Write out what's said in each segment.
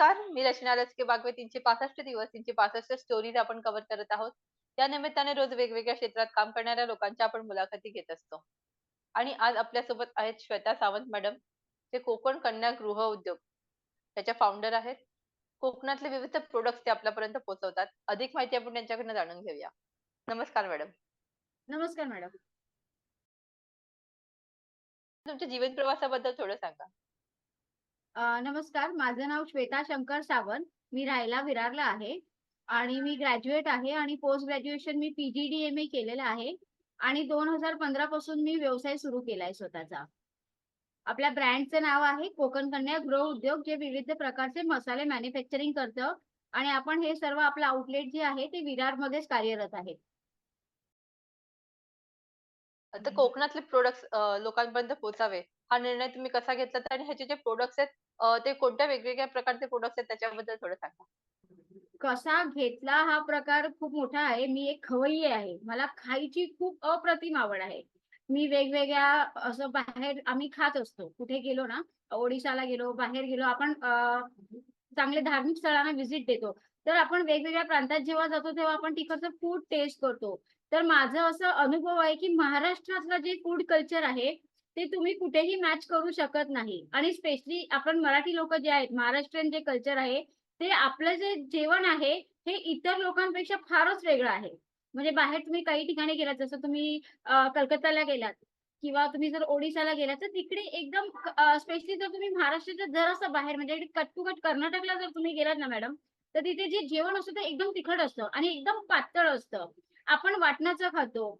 नमस्कार, मी रचना लचके बागवे 365 दिवस 365 स्टोरीज आपण कव्हर करत आहोत. त्या निमित्ताने रोज वेगवेगळ्या क्षेत्रात काम करणाऱ्या लोकांच्या आपण मुलाखती घेत असतो. आणि आज आपल्यासोबत आहेत श्वेता सावंत मॅडम, ते कोकण कन्या गृह उद्योग त्याच्या फाउंडर आहेत. कोकणातले विविध प्रोडक्ट्स ते आपल्यापर्यंत पोहोचवतात. अधिक माहिती आपण त्यांच्याकडनं जाणून घेऊया. नमस्कार मॅडम. नमस्कार मॅडम. तुमच्या जीवन प्रवासाबद्दल थोडं सांगा. नमस्कार. माझं नाव श्वेता शंकर सावंत. मी राहायला विरारला आहे आणि मी ग्रॅज्युएट आहे आणि पोस्ट ग्रॅज्युएशन मी पीजी एम ए केलेलं आहे आणि 2015 पासून मी व्यवसाय सुरू केलाय स्वतःचा. आपल्या ब्रँडचं नाव आहे कोकण कन्या गृह उद्योग, जे विविध प्रकारचे मसाले मॅन्युफॅक्चरिंग करतं आणि आपण हे सर्व आपलं आउटलेट जे आहे ते विरार मध्येच कार्यरत आहे. तर कोकणातले प्रोडक्ट लोकांपर्यंत पोहोचावे, हा निर्णय तुम्ही कसा घेतलात आणि ह्याचे जे प्रोडक्ट्स आहेत अ, ते कोणत्या वेगवेगळ्या प्रकारचे प्रोडक्ट्स आहेत त्याच्याबद्दल थोडं सांगा? कसा घेतला हा प्रकार खूप मोठा आहे. मी एक खवय्ये आहे. मला खायची खूप अप्रतिम आवड आहे. मी वेगवेगळ्या असं बाहेर आम्ही खात असतो. कुठे गेलो ना, ओडिशाला गेलो, बाहेर गेलो आपण अ, चांगले धार्मिक स्थळांना व्हिजिट देतो. तर आपण वेगवेगळ्या प्रांतात जेव्हा जातो तेव्हा आपण तिकडचं फूड टेस्ट करतो. तर माझं असं अनुभव आहे, की महाराष्ट्रातलं जे फूड कल्चर आहे, ते तुम्ही कुठेही मॅच करू शकत नाही आणि स्पेशली आपण मराठी लोक जे आहेत, महाराष्ट्रीयन जे कल्चर आहे, ते आपलं जे जेवण आहे, हे इतर लोकांपेक्षा फारच वेगळं आहे. म्हणजे बाहेर तुम्ही काही ठिकाणी गेलात, जसं तुम्ही कलकत्ताला गेलात किंवा तुम्ही जर ओडिशाला गेलात, तर तिकडे एकदम स्पेशली जर तुम्ही महाराष्ट्राच्या जरासं बाहेर म्हणजे कट टू कट कर्नाटकला जर तुम्ही गेलात ना मॅडम, तर तिथे जे जेवण असतं ते एकदम तिखट असतं आणि एकदम पातळ असतं. आपण वाटणाचं खातो.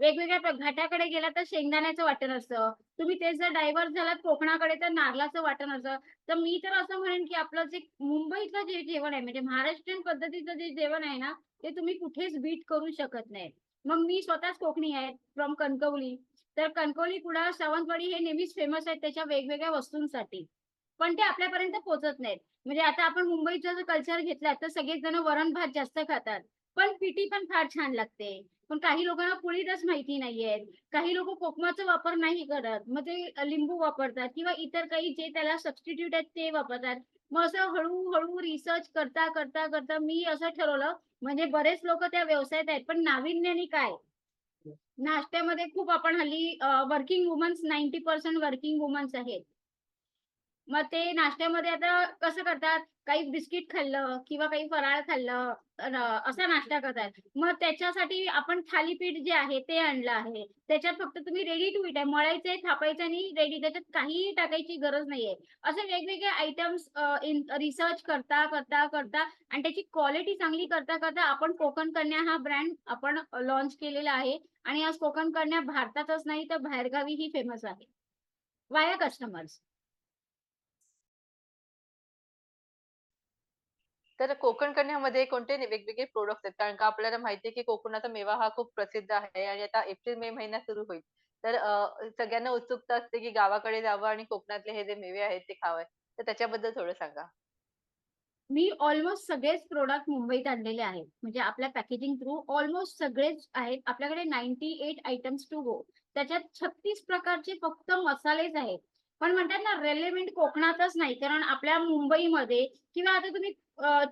वेगवेगळ्या घाटाकडे गेलात तर शेंगदाण्याचं वाटण असतं. तुम्ही तेच जर डायव्हर्ट झालात कोकणाकडे तर नारळाचं वाटण असतं. तर मी तर असं म्हणेन, की आपलं जे मुंबईतलं जे जेवण आहे म्हणजे महाराष्ट्रीयन पद्धतीचं जे जेवण आहे ना, ते तुम्ही कुठेच बीट करू शकत नाही. मग मी स्वतःच कोकणी आहे फ्रॉम कणकवली. तर कणकवली, कुडा सावंतवाडी हे नेहमीच फेमस आहेत त्याच्या वेगवेगळ्या वस्तूंसाठी. पण ते आपल्यापर्यंत पोहोचत नाहीत. म्हणजे आता आपण मुंबईचा जर कल्चर घेतला तर सगळेच जण वरण-भात जास्त खातात. पण पिठी पण फार छान लागते. पण काही लोकांना पोळी रस माहिती नाहीयेत. काही लोक कोकमाचा वापर नाही करत. मग ते लिंबू वापरतात किंवा इतर काही जे त्याला सबस्टिट्यूट आहेत ते वापरतात. मग असं हळूहळू रिसर्च करता, करता, करता मी असं ठरवलं म्हणजे बरेच लोक त्या व्यवसायात आहेत. पण नाविन्याने काय? नाश्त्यामध्ये खूप आपण हल्ली वर्किंग वुमन्स 90% वर्किंग वुमन्स आहेत. मग ते नाश्त्यामध्ये आता कसं करतात, काही बिस्किट खाल्लं किंवा काही फराळ खाल्लं, असा नाश्ता करतात. मग त्याच्यासाठी आपण थालीपीठ जे आहे ते आणलं आहे. त्याच्यात फक्त तुम्ही रेडी टू इट आहे. मळायचंय, थापायचं आणि रेडी त्याच्यात काहीही टाकायची गरज नाहीये. असे वेगवेगळे आयटम्स रिसर्च करता, करता, करता आणि त्याची क्वालिटी चांगली करता, करता आपण कोकण कन्या हा ब्रँड आपण लॉन्च केलेला आहे आणि आज कोकण कन्या भारतातच नाही तर बाहेरगावीही फेमस आहे. वाया कस्टमर्स. तर कोकण कन्यामध्ये कोणते वेगवेगळे प्रोडक्ट्स आहेत? कारण का आपल्याला माहिती आहे, की कोकणाचा मेवा हा खूप प्रसिद्ध आहे आणि आता एप्रिल-मे महिना सुरू होईल. तर अ, सगळ्यांना उत्सुकता असते, की गावाकडे जावं आणि कोकणातले हे जे मेवे आहेत ते खावे. तर त्याच्याबद्दल थोडं सांगा? मी ऑलमोस्ट सगळेच प्रॉडक्ट मुंबईत आणलेले आहेत. म्हणजे आपल्या पॅकेजिंग थ्रू ऑलमोस्ट सगळेच आहेत. आपल्याकडे 98 आयटम्स टू गो. त्याच्यात 36 प्रकारचे फक्त मसालेच आहेत. पण म्हणतात ना रेलेव्हंट कोकणातच नाही. कारण आपल्या मुंबईमध्ये किंवा आता तुम्ही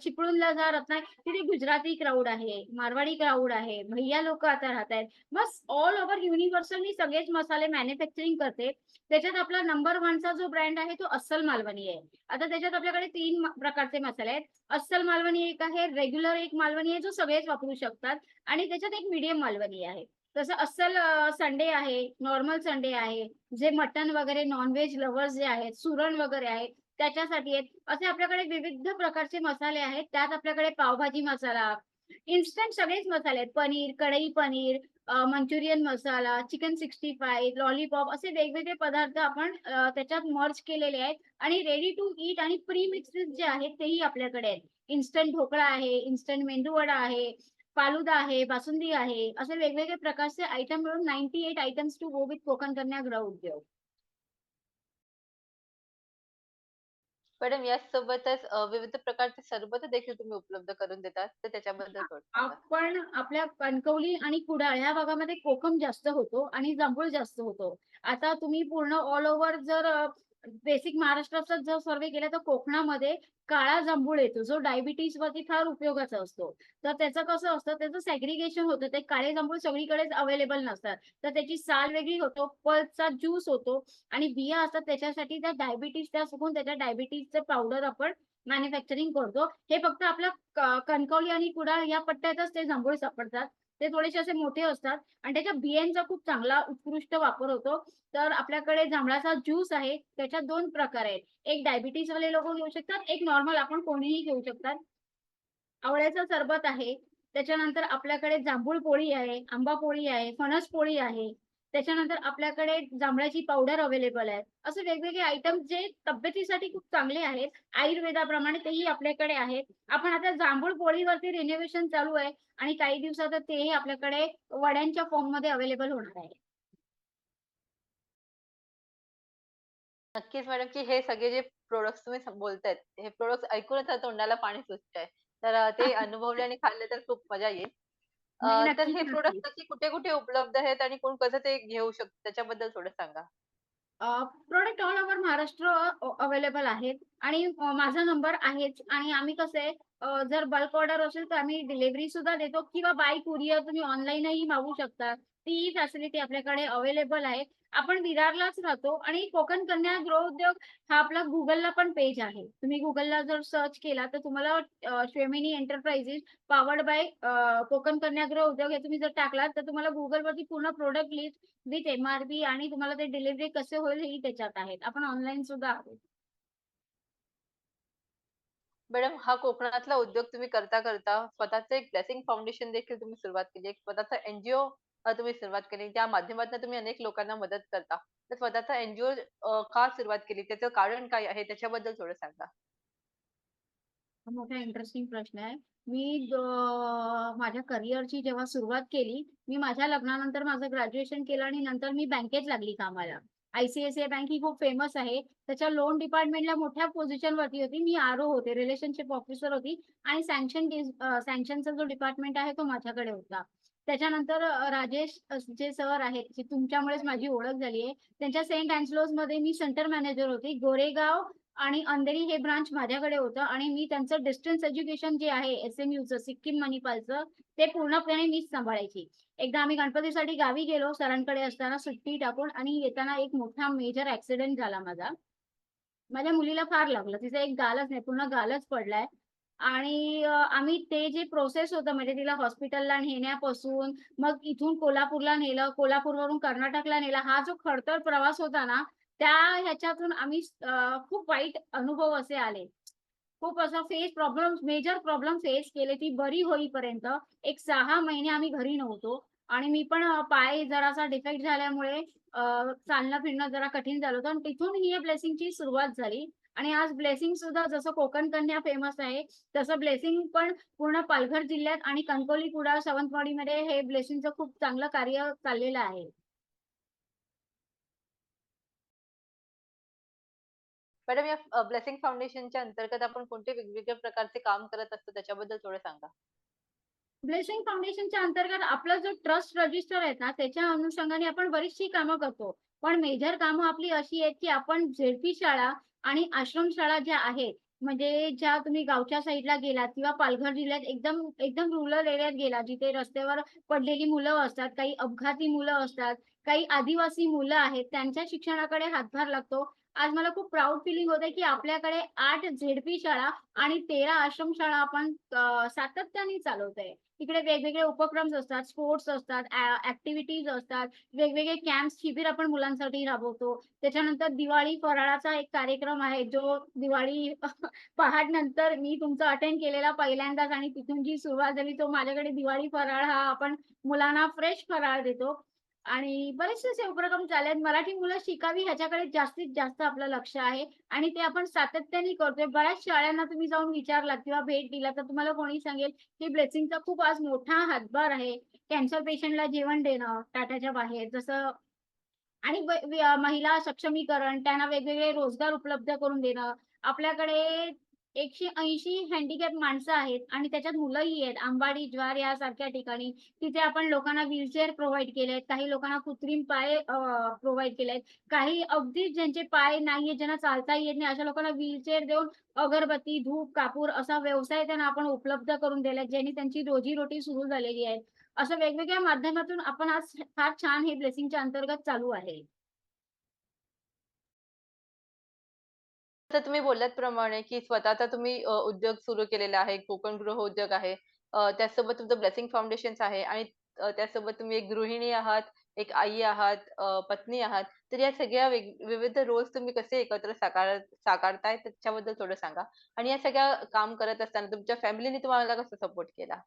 चिपळूणला जा, रत्नागिरी तिथे गुजराती क्राऊड आहे, मारवाडी क्राऊड आहे, भैया लोक आता राहतायत. बस ऑल ओव्हर युनिव्हर्सल मी सगळेच मसाले मॅन्युफॅक्चरिंग करते. त्याच्यात आपला नंबर 1 चा जो ब्रँड आहे तो अस्सल मालवणी आहे. आता त्याच्यात आपल्याकडे तीन प्रकारचे मसाले आहेत. अस्सल मालवणी एक आहे, रेग्युलर एक मालवणी आहे जो सगळेच वापरू शकतात आणि त्याच्यात एक मीडियम मालवणी आहे. तसं अस्सल संडे आहे, नॉर्मल संडे आहे, जे मटण वगैरे नॉनव्हेज लवर्स जे आहेत, सुरण वगैरे आहे, त्याच्यासाठी आहेत. असे आपल्याकडे विविध प्रकारचे मसाले आहेत. त्यात आपल्याकडे पावभाजी मसाला, इन्स्टंट सगळेच मसाले आहेत. Paneer, kadhai paneer, Manchurian masala, chicken 65, lollipop असे वेगवेगळे पदार्थ आपण त्याच्यात मर्ज केलेले आहेत आणि रेडी टू ईट आणि प्री मिक्सेस जे आहेत तेही आपल्याकडे आहेत. इन्स्टंट ढोकळा आहे, इन्स्टंट मेंदूवडा आहे, फालुदा आहे, बासुंदी आहे. असे वेगवेगळे प्रकारचे आयटम मिळून 98 items to go with Konkan Kanya Griha Udyog. Madam यासोबतच अ, विविध प्रकारचे सरबत देखील तुम्ही उपलब्ध करून देतात. तर त्याच्याबद्दल थोडं सांगा? आपण आपल्या कणकवली आणि कुडाळ या भागामध्ये कोकम जास्त होतो आणि जांभूळ जास्त होतो. आता तुम्ही पूर्ण ऑल ओव्हर जर बेसिक महाराष्ट्राचा जर सर्वे केला तर कोकणामध्ये काळा जांभूळ येतो. जो डायबिटीज वरती फार उपयोगाचा असतो. तर त्याचं कसं असतं त्याचं सेग्रिगेशन होतं. ते काळे जांभूळ सगळीकडेच अवेलेबल नसतात. तर त्याची साल वेगळी होतो पल्सचा ज्यूस होतो आणि बिया असतात त्याच्यासाठी त्या डायबिटीज त्या सुकून त्याच्या डायबिटीजचं पावडर आपण मॅन्युफॅक्चरिंग करतो. हे फक्त आपल्या कणकवली आणि कुडाळ या पट्ट्यातच ते जांभूळ सापडतात. ते थोडेसे असे मोठे असतात. आणि त्याच्या बियांचा खूप चांगला उत्कृष्ट वापर होतो. तर आपल्याकडे जांभळाचा ज्यूस आहे त्याच्यात दोन प्रकार आहेत. एक डायबिटीज वाले लोक घेऊ शकतात एक नॉर्मल आपण कोणीही घेऊ शकतात. आवळ्याचा सरबत आहे त्याच्यानंतर आपल्याकडे जांभूळ पोळी आहे आंबा पोळी आहे फणस पोळी आहे. त्याच्यानंतर आपल्याकडे जांभळाची पावडर अवेलेबल आहे असे वेगवेगळे आयटम जे तब्येतीसाठी खूप चांगले आहेत. आयुर्वेदाप्रमाणे तेही आपल्याकडे आहेत. आपण आता जांभूळ पोळीवरती रिनोव्हेशन चालू आहे आणि काही दिवसात तेही आपल्याकडे वड्यांच्या फॉर्ममध्ये अवेलेबल होणार आहे. नक्कीच मॅडम की हे सगळे जे प्रोडक्ट्स तुम्ही बोलतायत हे प्रोडक्ट्स ऐकूनच तोंडाला पाणी सुटतंय. तर अं, ते अनुभवले आणि खाल्ले तर खूप मजा येईल. नाही, अं, तर नक्कीच, हे नक्कीच. प्रोडक्ट नक्की कुठे कुठे उपलब्ध आहेत आणि कोण कसं ते घेऊ शकतं? त्याच्याबद्दल थोडं सांगा. Product all over Maharashtra available आहेत आणि अ, माझा नंबर आहेच आणि आम्ही कसे अ, जर बल्क ऑर्डर असेल तर आम्ही डिलिव्हरी सुद्धा देतो किंवा बाय कुरिअर तुम्ही ऑनलाईनही मागवू शकता. ती फॅसिलिटी आपल्याकडे अवेलेबल आहे. आपण विरारलाच राहतो आणि कोकण कन्या गृह उद्योग हा आपला गुगलला पण पेज आहे. तुम्ही गुगलला जर सर्च केला तर तुम्हाला Shwemini enterprises powered by Konkan Kanya Griha Udyog हे तुम्ही जर टाकलात तर तुम्हाला गुगलवरती पूर्ण प्रोडक्ट लिस्ट विथ एमआरपी आणि तुम्हाला ते डिलिव्हरी कसे होईल हेही त्याच्यात आहेत. आपण ऑनलाईन सुद्धा आहोत. मॅडम हा कोकणातला उद्योग तुम्ही करता करता स्वतःच एक ब्लेसिंग फाउंडेशन देखील तुम्ही सुरुवात केली. एक स्वतःचा एनजीओ तुम्ही सुरुवात केली. त्या माध्यमातून तुम्ही अनेक लोकांना मदत करता. तर स्वतःचा एनजीओ का सुरुवात केली? त्याचं कारण काय आहे? त्याच्याबद्दल थोडं सांगा. हा मोठा इंटरेस्टिंग प्रश्न आहे. मी माझ्या करिअरची जेव्हा सुरुवात केली मी माझ्या लग्नानंतर माझं ग्रॅज्युएशन केलं आणि नंतर मी बँकेत लागली कामाला. आयसीआयसीआय बँक ही खूप फेमस आहे. त्याच्या लोन डिपार्टमेंटला मोठ्या पोझिशनवरती होती. मी आर होते. रिलेशनशिप ऑफिसर होती. आणि सँक्शन सँक्शनचा जो डिपार्टमेंट आहे तो माझ्याकडे होता. त्याच्यानंतर राजेश जे सर आहेत जे तुमच्यामुळेच माझी ओळख झाली आहे त्यांच्या सेंट अँस्लोजमध्ये मी सेंटर मॅनेजर होती. गोरेगाव आणि अंधेरी हे ब्रांच माझ्याकडे होतं आणि मी त्यांचं डिस्टन्स एज्युकेशन जे आहे एस एम यूचं सिक्कीम मणिपालचं ते पूर्णपणे मीच सांभाळायची. एकदा आम्ही गणपतीसाठी गावी गेलो सरांकडे असताना सुट्टी टाकून आणि येताना एक मोठा मेजर ऍक्सिडेंट झाला माझा. माझ्या मुलीला फार लागलं तिचं एक गालच नाही पूर्ण गालच पडलाय. आणि आम्ही ते जे प्रोसेस होतं म्हणजे तिला हॉस्पिटलला नेण्यापासून मग इथून कोल्हापूरला नेलं कोल्हापूरवरून कर्नाटकला नेलं हा जो खडतर प्रवास होता ना त्या ह्याच्यातून आम्ही खूप वाईट अनुभव असे आले. खूप असं face problem major problem face केले ती बरी होईपर्यंत. एक सहा महिने आम्ही घरी नव्हतो आणि मी पण पाय जरासा डिफेक्ट झाल्यामुळे चालणं फिरणं जरा कठीण झालं होतं आणि तिथून ही ब्लेसिंगची सुरुवात झाली. आणि आज ब्लेसिंग सुद्धा जसं कोकण कन्या फेमस आहे तसं ब्लेसिंग पण पूर्ण पालघर जिल्ह्यात आणि कणकवली कुडाळ सावंतवाडीमध्ये हे ब्लेसिंगचं खूप चांगलं कार्य चाललेलं आहे. मॅडम या ब्लेसिंग फाउंडेशनच्या अंतर्गत आपण कोणते वेगवेगळ्या प्रकारचे काम करत असतो त्याच्याबद्दल थोडं सांगा. ब्लेसिंग फाउंडेशनच्या अंतर्गत आपला जो ट्रस्ट रजिस्टर आहे ना त्याच्या अनुषंगाने आपण बरीचशी कामं करतो. पण मेजर कामं आपली अशी आहेत की आपण झेडपी शाळा आणि आश्रमशाळा ज्या आहेत म्हणजे ज्या तुम्ही गावच्या साईडला गेलात किंवा पालघर जिल्ह्यात एकदम एकदम रुरल एरियात गेला जिथे रस्त्यावर पडलेली मुलं असतात काही अपघाती मुलं असतात काही आदिवासी मुलं आहेत त्यांच्या शिक्षणाकडे हातभार लागतो. आज मला खूप प्राऊड फिलिंग होते की आपल्याकडे आठ झेडपी शाळा आणि तेरा आश्रम शाळा आपण सातत्याने सातत्याने चालवतोय. तिकडे वेगवेगळे उपक्रम असतात स्पोर्ट्स असतात ऍक्टिव्हिटीज असतात वेगवेगळे कॅम्प शिबिर आपण मुलांसाठी राबवतो. त्याच्यानंतर दिवाळी फराळाचा एक कार्यक्रम आहे जो दिवाळी पहाट नंतर मी तुमचा अटेंड केलेला पहिल्यांदाच आणि तिथून जी सुरुवात झाली तो माझ्याकडे दिवाळी फराळ हा आपण मुलांना फ्रेश फराळ देतो. आणि बरेचसे असे उपक्रम चालले आहेत. मराठी मुलं शिकावी ह्याच्याकडे जास्तीत जास्त आपलं लक्ष आहे आणि ते आपण सातत्याने करतोय. बऱ्याच शाळांना तुम्ही जाऊन विचारलात किंवा भेट दिला तर तुम्हाला कोणी सांगेल की ब्लेसिंगचा खूप आज मोठा हातभार आहे. कॅन्सर पेशंटला जेवण देणं टाटाच्या बाहेर जसं आणि महिला सक्षमीकरण त्यांना वेगवेगळे रोजगार उपलब्ध करून देणं आपल्याकडे 180 हँडिकॅप माणसं आहेत आणि त्याच्यात मुलंही आहेत. आंबाडी ज्वार यासारख्या ठिकाणी तिथे आपण लोकांना व्हीलचेअर प्रोव्हाईड केलेत. काही लोकांना कृत्रिम पाय प्रोव्हाइड केले केलेत. काही अगदीच ज्यांचे पाय नाहीये, ज्यांना चालता येत नाही, अशा लोकांना व्हीलचेअर देऊन अगरबत्ती, धूप, कापूर असा व्यवसाय त्यांना आपण उपलब्ध करून दिलाय, ज्यांनी त्यांची रोजी-रोटी सुरू झालेली आहे. अशा वेगवेगळ्या माध्यमातून आपण आज फार छान हे ब्लेसिंगच्या अंतर्गत चालू आहे. तर तुम्ही बोलल्यात प्रमाणे, की स्वतःचा तुम्ही अ, उद्योग सुरू केलेला आहे. कोकण गृह उद्योग आहे. अ, त्याचसोबत तुमचं ब्लेसिंग फाउंडेशन्स आहे आणि अ, त्यासोबत तुम्ही एक गृहिणी आहात, एक आई आहात, अ, पत्नी आहात. तर या सगळ्या वेग विविध रोल्स तुम्ही कसे एकत्र साकार साकारताय त्याच्याबद्दल थोडं सांगा? आणि या सगळ्या काम करत असताना तुमच्या फॅमिलीने तुम्हाला कसा सपोर्ट केला?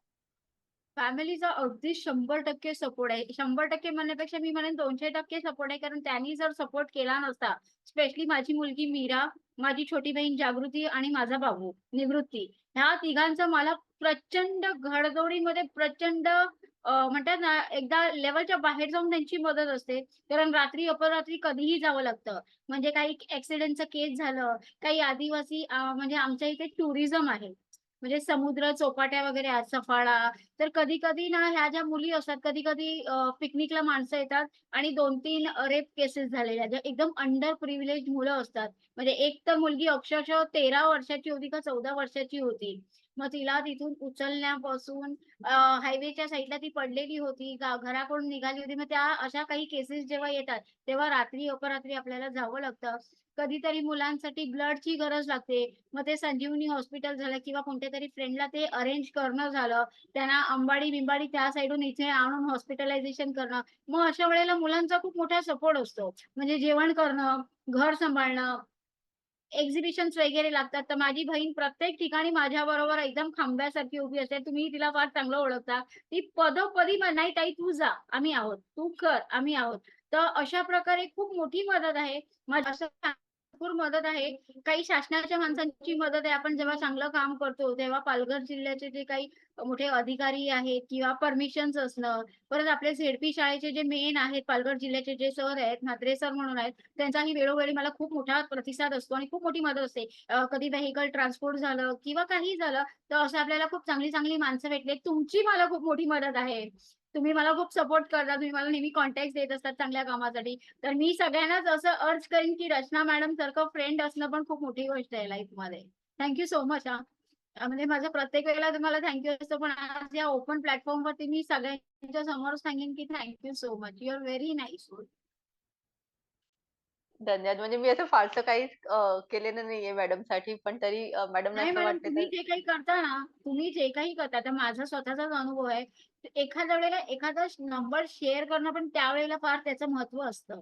फॅमिलीचा अगदी 100% सपोर्ट आहे. 100% म्हणण्यापेक्षा मी म्हणेन 200% सपोर्ट आहे. कारण त्यांनी जर सपोर्ट केला नसता, स्पेशली माझी मुलगी मीरा, माझी छोटी बहीण जागृती आणि माझा भाऊ निवृत्ती. ह्या तिघांचा मला प्रचंड घडदोडीमध्ये प्रचंड म्हणतात ना, एकदा लेवलच्या बाहेर जाऊन त्यांची मदत असते. कारण रात्री अपरात्री कधीही जावं लागतं. म्हणजे काही ऍक्सिडेंटचं केस झालं, काही आदिवासी म्हणजे आमच्या इथे टुरिझम आहे. म्हणजे समुद्र चौपाट्या वगैरे आहेत, सफाळा तर कधी-कधी ना ह्या ज्या मुली असतात, कधी-कधी पिकनिकला माणसं येतात आणि दोन तीन रेप केसेस झालेल्या, ज्या एकदम अंडर प्रिव्हिलेज मुलं असतात. म्हणजे एक तर मुलगी अक्षरशः 13 वर्षाची होती का 14 वर्षाची होती. मग तिला तिथून उचलण्यापासून हायवेच्या साईडला ती पडलेली होती, घराकडून निघाली होती. मग त्या अशा काही केसेस जेव्हा येतात, तेव्हा रात्री अपरात्री आपल्याला जावं लागतं. कधीतरी मुलांसाठी ब्लडची गरज लागते. मग ते संजीवनी हॉस्पिटल झालं किंवा कोणत्यातरी फ्रेंडला ते अरेंज करणं झालं. त्यांना अंबाडी-बिंबाडी त्या साईडून इथे आणून हॉस्पिटलायझेशन करणं. मग अशा वेळेला मुलांचा खूप मोठा सपोर्ट असतो. म्हणजे जेवण करणं, घर सांभाळणं, एक्झिबिशन्स वगैरे लागतात. तर माझी बहीण प्रत्येक ठिकाणी माझ्याबरोबर एकदम खांब्यासारखी उभी असते. तुम्ही तिला फार चांगलं ओळखता. ती पदोपदी "नाही ताई तू जा, आम्ही आहोत. तू कर, आम्ही आहोत." तर अशा प्रकारे खूप मोठी मदत आहे. माझ्या भरपूर मदत आहे. काही शासनाच्या माणसांची मदत आहे. आपण जेव्हा चांगलं काम करतो, तेव्हा पालघर जिल्ह्याचे जे काही मोठे अधिकारी आहेत किंवा परमिशन्स असणं, परत आपले झेडपी शाळेचे जे मेन आहेत, पालघर जिल्ह्याचे जे सर आहेत, म्हात्रे सर म्हणून आहेत, त्यांचाही वेळोवेळी मला खूप मोठा प्रतिसाद असतो आणि खूप मोठी मदत असते. कधी व्हेकल ट्रान्सपोर्ट झालं किंवा काही झालं, तर असं आपल्याला खूप चांगली-चांगली माणसं भेटली. तुमची मला खूप मोठी मदत आहे. तुम्ही मला खूप सपोर्ट करता. तुम्ही मला नेहमी कॉन्टॅक्ट्स देत असतात चांगल्या कामासाठी. तर मी सगळ्यांनाच असं अर्ज करीन, की रचना मॅडम सारखं फ्रेंड असणं पण खूप मोठी गोष्ट आहे लाईफमध्ये. थँक यू सो मच हां. म्हणजे माझं प्रत्येक वेळेला तुम्हाला थँक यू असतं, पण आज या ओपन प्लॅटफॉर्मवरती मी सगळ्यांच्या समोर सांगेन, की thank you so much. You are very nice. धन्यवाद. म्हणजे मी असं फारसं काही केलेलं नाहीये मॅडमसाठी, पण तरी मॅडम, तुम्ही तर जे काही करता ना, तुम्ही जे काही करता, आता माझा स्वतःचाच अनुभव आहे. एखाद्या वेळेला एखादा नंबर शेअर करणं पण त्यावेळेला फार त्याचं महत्त्व असतं.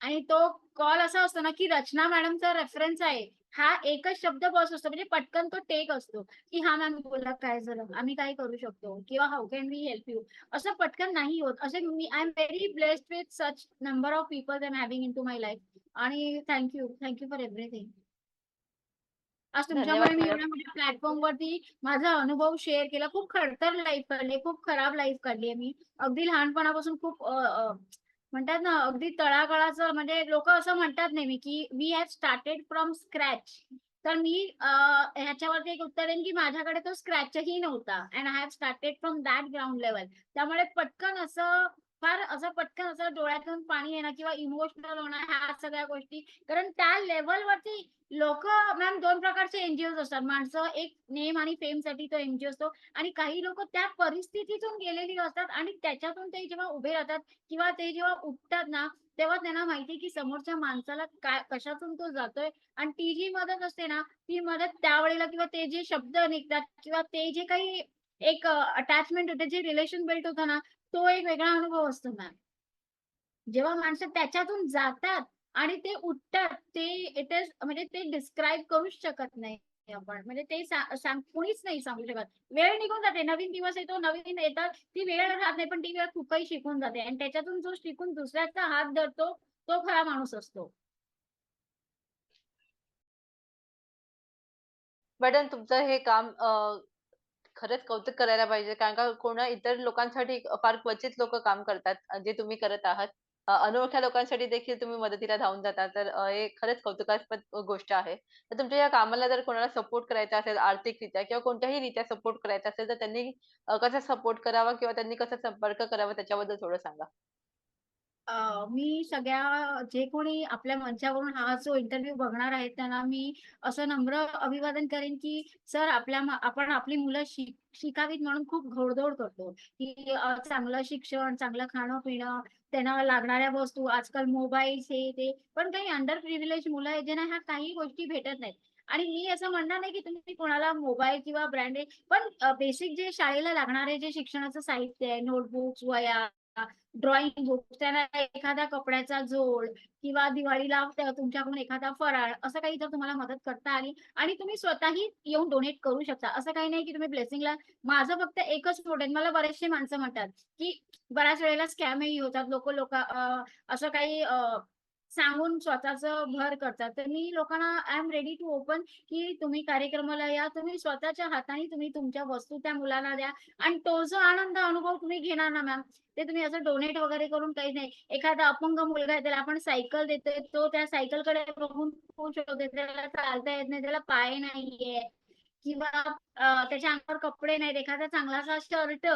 आणि तो कॉल असा असतो ना, की रचना मॅडमचा रेफरन्स आहे. हा एकच शब्द बस असतो. म्हणजे पटकन तो टेक असतो, की हा मॅम बोला काय झालं? आम्ही काय करू शकतो?" किंवा "how can we help you?" असं पटकन नाही होत. असे मी I am very blessed with such number of people I am having in to my life आणि thank you. Thank you for everything. आज धन्यवाद मी. एवढ्या मोठ्या प्लॅटफॉर्मवरती माझा अनुभव शेअर केला. खूप खडतर लाईफ काढली खूप खराब लाईफ काढली मी. अगदी लहानपणापासून खूप म्हणतात ना, अगदी तळागाळाचं म्हणजे लोकं असं म्हणतात नेहमी, की we have started from scratch. तर मी ह्याच्यावरती एक उत्तर देईन, की माझ्याकडे तो स्क्रॅचही नव्हता and I have started from that ground level. त्यामुळे पटकन असं फार असं पटकन असं डोळ्यातून पाणी येणं किंवा इमोशनल होणं ह्या सगळ्या गोष्टी. कारण त्या लेवलवरती लोक मॅम दोन प्रकारचे एनजीओ असतात. माणसं एक नेम आणि फेमसाठी तो एनजीओ असतो. आणि काही लोक त्या परिस्थितीतून गेलेली असतात आणि त्याच्यातून ते जेव्हा उभे राहतात किंवा ते जेव्हा उठतात ना, तेव्हा त्यांना माहिती की समोरच्या माणसाला काय कशातून तो जातोय. आणि ती जी मदत असते ना, ती मदत त्यावेळेला किंवा ते जे शब्द निघतात किंवा ते जे काही एक अटॅचमेंट होते, जे रिलेशन बिल्ड होतं ना, तो एक वेगळा अनुभव असतो मॅम. जेव्हा माणसं त्याच्यातून जातात आणि ते उठतात, ते इट इज म्हणजे ते डिस्क्राईब करूच शकत नाही आपण. म्हणजे ते सांग कोणीच नाही सांगू शकत. वेळ निघून जाते, नवीन दिवस येतो, नवीन येतात, ती वेळ राहत नाही, पण ती वेळ खूप काही शिकून जाते आणि त्याच्यातून जो शिकून दुसऱ्याचा हात धरतो, तो खरा माणूस असतो. मॅडम तुमचं हे काम खरंच कौतुक करायला पाहिजे. कारण का कोणा इतर लोकांसाठी फार क्वचित लोकं काम करतात, जे तुम्ही करत आहात. अ, अनोळख्या लोकांसाठी देखील तुम्ही मदतीला धावून जाता. तर अ, हे खरंच कौतुकास्पद गोष्ट आहे. तर तुमच्या या कामाला जर कोणाला सपोर्ट करायचा असेल आर्थिकरित्या किंवा कोणत्याही रित्या सपोर्ट करायचा असेल, तर त्यांनी अ, कसा सपोर्ट करावा किंवा त्यांनी कसा संपर्क करावा त्याच्याबद्दल थोडं सांगा? मी सगळ्या जे कोणी आपल्या मंचावरून हा जो इंटरव्ह्यू बघणार आहेत, त्यांना मी असं नम्र अभिवादन करेन, की सर आपल्या आपण आपली मुलं शिक शिकावीत म्हणून खूप घोडदौड करतो, की चांगलं शिक्षण, चांगलं खाणं-पिणं, त्यांना लागणाऱ्या वस्तू, आजकाल मोबाईल्स हे ते. पण काही अंडर प्रिव्हिलेज मुलं आहेत, ज्यांना ह्या काही गोष्टी भेटत नाहीत. आणि मी असं म्हणणार नाही, की तुम्ही कोणाला मोबाईल किंवा ब्रँडेड पण बेसिक जे शाळेला लागणारे जे शिक्षणाचं साहित्य आहे, नोटबुक्स, वया ड्रॉइंग बुक्स, त्यांना एखाद्या कपड्याचा जोड किंवा दिवाळीला तुमच्याकडून एखादा फराळ, असं काही जर तुम्हाला मदत करता आली आणि तुम्ही स्वतःही येऊन डोनेट करू शकता. असं काही नाही, की तुम्ही ब्लेसिंगला माझं फक्त एकच मोटिव्ह आहे. मला बरेचसे माणसं म्हणतात, की बऱ्याच वेळेला स्कॅमही होतात. लोक लोक असं काही अ, सांगून स्वतःच भर करतात. तर मी लोकांना I am ready to open, की तुम्ही कार्यक्रमाला या. तुम्ही स्वतःच्या हाताने तुम्ही तुमच्या वस्तू त्या मुलांना द्या आणि तो जो आनंद अनुभव तुम्ही घेणार ना मॅम, ते तुम्ही असं डोनेट वगैरे करून काही नाही. एखादा अपंग मुलगा आहे, त्याला आपण सायकल देतोय, तो त्या सायकलकडे बघून खुश होते त्याला चालता येत नाही, त्याला पाय नाहीये किंवा त्याच्या अंगावर कपडे नाहीत. एखादा चांगलासा शर्ट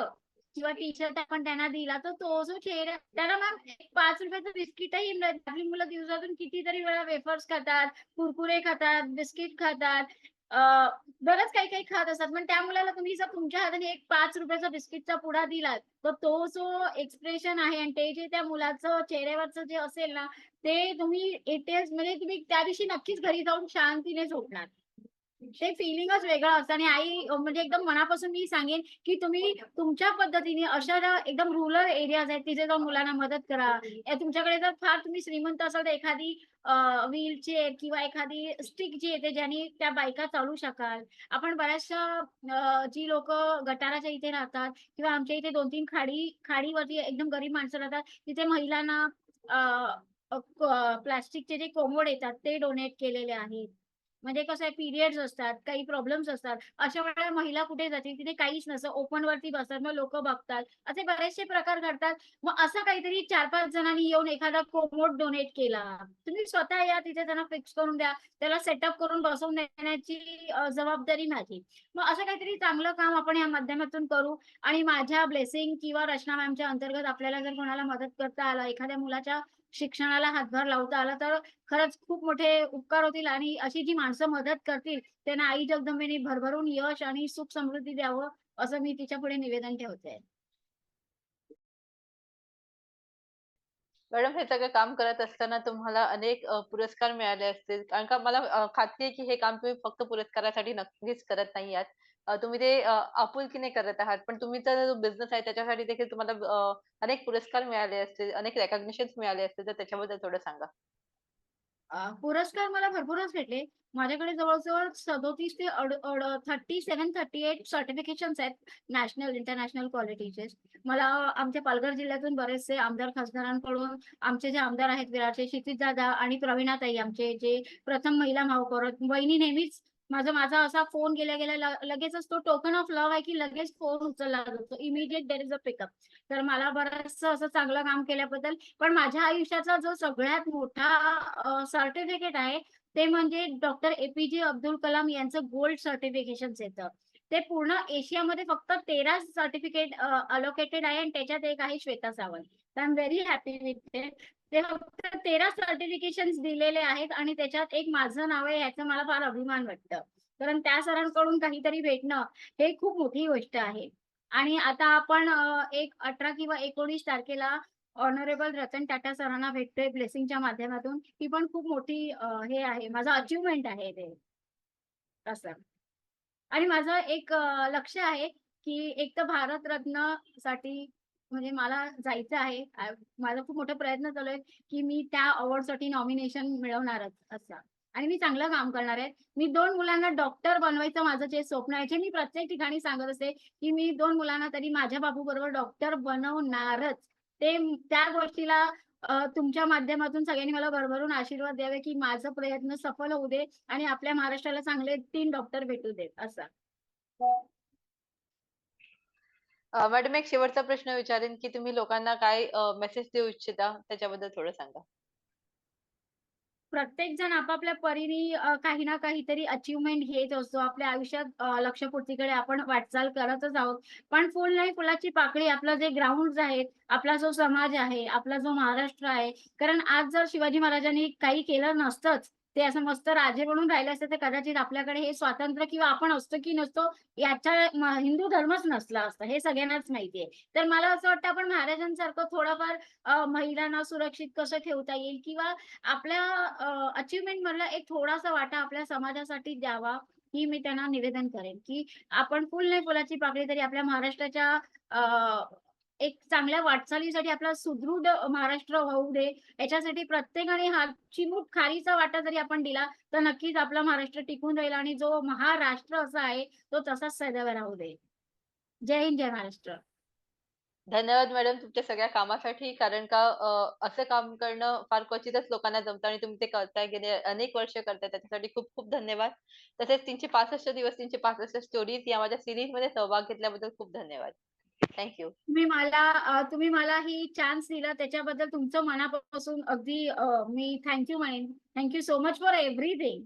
किंवा टी-शर्ट आपण त्यांना दिला, तर तो जो चेहरा त्याला मॅम ₹5 बिस्किटही मिळत आपली मुलं दिवसातून कितीतरी वेळा वेफर्स खातात, कुरकुरे खातात, बिस्किट खातात. बरंच काही-काही खात असतात. पण त्या मुलाला तुम्ही जर तुमच्या हाताने एक ₹5 बिस्किटचा पुडा दिलात, तर तो जो एक्सप्रेशन आहे आणि ते जे त्या मुलाचं चेहऱ्यावरचं जे असेल ना, ते तुम्ही इट म्हणजे तुम्ही त्या दिवशी नक्कीच घरी जाऊन शांतीने झोपणार. म्हणजे ते फिलिंगच वेगळं असतं आणि आई म्हणजे एकदम मनापासून मी सांगेन, की तुम्ही तुमच्या पद्धतीने अशा ज्या एकदम रुरल एरियाज आहेत, तिथे जाऊन मुलांना मदत करा. तुमच्याकडे जर फार तुम्ही श्रीमंत असाल, तर एखादी व्हील व्हीलचेअर किंवा एखादी स्टिक जी येते, ज्याने त्या बायका चालू शकाल. आपण बऱ्याचशा जी लोक गटाराच्या इथे राहतात किंवा आमच्या इथे 2-3 खाडी खाडीवरती एकदम गरीब माणसं राहतात, तिथे महिलांना प्लास्टिकचे जे कोमोड येतात, ते डोनेट केलेले आहेत. म्हणजे कसं आहे पिरियड्स असतात, काही प्रॉब्लेम्स असतात. अशा वेळेला महिला कुठे जातील? तिथे काहीच नसतं. ओपन वरती बसतात. मग लोक बघतात. असे बरेचसे प्रकार घडतात. मग असं काहीतरी 4-5 जणांनी येऊन एखादा कोमोट डोनेट केला. तुम्ही स्वतः या तिथे त्यांना फिक्स करून द्या. त्याला सेटअप करून बसवून देण्याची जबाबदारी माझी. मग असं काहीतरी चांगलं काम आपण या माध्यमातून करू आणि माझ्या ब्लेसिंग किंवा रचना मॅमच्या अंतर्गत आपल्याला जर कोणाला मदत करता आला, एखाद्या मुलाच्या शिक्षणाला हातभार लावता आला, तर खरंच खूप मोठे उपकार होतील आणि अशी जी माणसं मदत करतील, त्यांना आई जगदंबेने भरभरून यश आणि सुख समृद्धी द्यावं, असं मी तिच्या पुढे निवेदन ठेवते. मॅडम हे सगळं काम करत असताना तुम्हाला अनेक पुरस्कार मिळाले असतील. कारण का मला खात्री आहे की हे काम तुम्ही फक्त पुरस्कारासाठी नक्कीच करत नाही आहात. अ, तुम्ही ते अ, आपुलकीने करत आहात. पण तुमचा जो बिझनेस आहे त्याच्यासाठी देखील तुम्हाला अ, अनेक पुरस्कार मिळाले असतील, अनेक रिकॉग्निशन्स मिळाले असतील, तर त्याच्याबद्दल थोडं सांगा? अ, पुरस्कार मला भरपूरच भेटले. माझ्याकडे जवळ-जवळ 37 ते अड अड 37-38 सर्टिफिकेशन्स आहेत नॅशनल, इंटरनॅशनल क्वालिटीचे. मला आमच्या पालघर जिल्ह्यातून बरेचसे आमदार खासदारांकडून आमचे जे आमदार आहेत विरारचे क्षितिजदादा आणि प्रवीणाताई आमचे जे प्रथम महिला महापौर आहेत. वहिनी नेहमीच माझा माझा असा फोन गेल्या-गेल्या लगेचच तो टोकन ऑफ लव्ह आहे की लगेच फोन उचलला जातो. Immediate there is a pickup. तर मला बरचसं असं चांगलं काम केल्याबद्दल पण माझ्या आयुष्याचा जो सगळ्यात मोठा सर्टिफिकेट आहे, ते म्हणजे डॉक्टर ए-पी-जे अब्दुल कलाम यांचं गोल्ड सर्टिफिकेशन येतं. ते पूर्ण एशियामध्ये फक्त 13 सर्टिफिकेट अलोकेटेड आहे आणि त्याच्यात एक आहे Shweta Sawant. I am very happy with ते फक्त तेरा सर्टिफिकेशन दिलेले आहेत आणि त्याच्यात एक माझं नाव आहे याचा मला फार अभिमान वाटतं. कारण त्या सरांकडून काहीतरी भेटणं, हे खूप मोठी गोष्ट आहे. आणि आता आपण एक 18 किंवा 19 तारखेला ऑनरेबल रतन टाटा सरांना भेटतोय ब्लेसिंगच्या माध्यमातून. ती पण खूप मोठी हे आहे माझं अचिव्हमेंट आहे ते. असं. आणि माझं एक लक्ष आहे, की एक तर भारतरत्नसाठी म्हणजे मला जायचं आहे. माझा खूप मोठा प्रयत्न चालू आहे, की मी त्या अवॉर्डसाठी नॉमिनेशन मिळवणारच असं. आणि मी चांगलं काम करणार आहे. मी दोन मुलांना डॉक्टर बनवायचं माझं जे स्वप्न आहे, जे मी प्रत्येक ठिकाणी सांगत असते, की मी दोन मुलांना तरी माझ्या बाबू बरोबर डॉक्टर बनवणारच. ते त्या गोष्टीला तुमच्या माध्यमातून सगळ्यांनी मला भरभरून आशीर्वाद द्यावे, की माझा प्रयत्न सफल होऊ दे आणि आपल्या महाराष्ट्राला चांगले तीन डॉक्टर भेटू देत असा मॅडम एक शेवटचा प्रश्न विचारेन, की तुम्ही लोकांना काय मेसेज देऊ इच्छिता त्याच्याबद्दल थोडं सांगा? प्रत्येक जण आपापल्या परीने काही ना काहीतरी अचिव्हमेंट घेत असतो. आपल्या आयुष्यात अ, लक्ष्यपूर्तीकडे आपण वाटचाल करतच आहोत. पण फुल नाही फुलाची पाकळी आपला जे ग्राउंड आहेत, आपला जो समाज आहे, आपला जो महाराष्ट्र आहे. कारण आज जर शिवाजी महाराजांनी काही केलं नसतंच, ते असं मस्त राजे म्हणून राहिले असते, तर कदाचित आपल्याकडे हे स्वातंत्र्य किंवा आपण असतो की नसतो याच्या हिंदू धर्मच नसला असता. हे सगळ्यांनाच माहितीये तर मला असं वाटतं आपण महाराजांसारखं थोडंफार महिलांना सुरक्षित कसं ठेवता येईल किंवा आपल्या अचिव्हमेंट मधला एक थोडासा वाटा आपल्या समाजासाठी द्यावा, ही मी त्यांना निवेदन करेन, की आपण फुल नाही फुलाची पाकळी तरी आपल्या महाराष्ट्राच्या अ, एक चांगल्या वाटचालीसाठी आपला सुदृढ महाराष्ट्र होऊ दे, याच्यासाठी प्रत्येकाने हा चिमूट खारीचा वाटा जरी आपण दिला, तर नक्कीच आपला महाराष्ट्र टिकून राहील आणि जो महाराष्ट्र असा आहे, तो तसाच सदैव राहू दे. जय हिंद, जय महाराष्ट्र. धन्यवाद मॅडम तुमच्या सगळ्या कामासाठी. कारण का असं काम करणं फार क्वचितच लोकांना जमतं आणि तुम्ही ते करताय, गेले अनेक वर्ष करताय त्याच्यासाठी खूप खूप धन्यवाद. तसेच 365 दिवस 365 स्टोरीज या माझ्या सिरीजमध्ये सहभाग घेतल्याबद्दल खूप धन्यवाद. थँक्यू तुम्ही मला तुम्ही मला ही चान्स दिला त्याच्याबद्दल तुमचं मनापासून अगदी मी थँक्यू म्हणेन. Thank you so much for everything.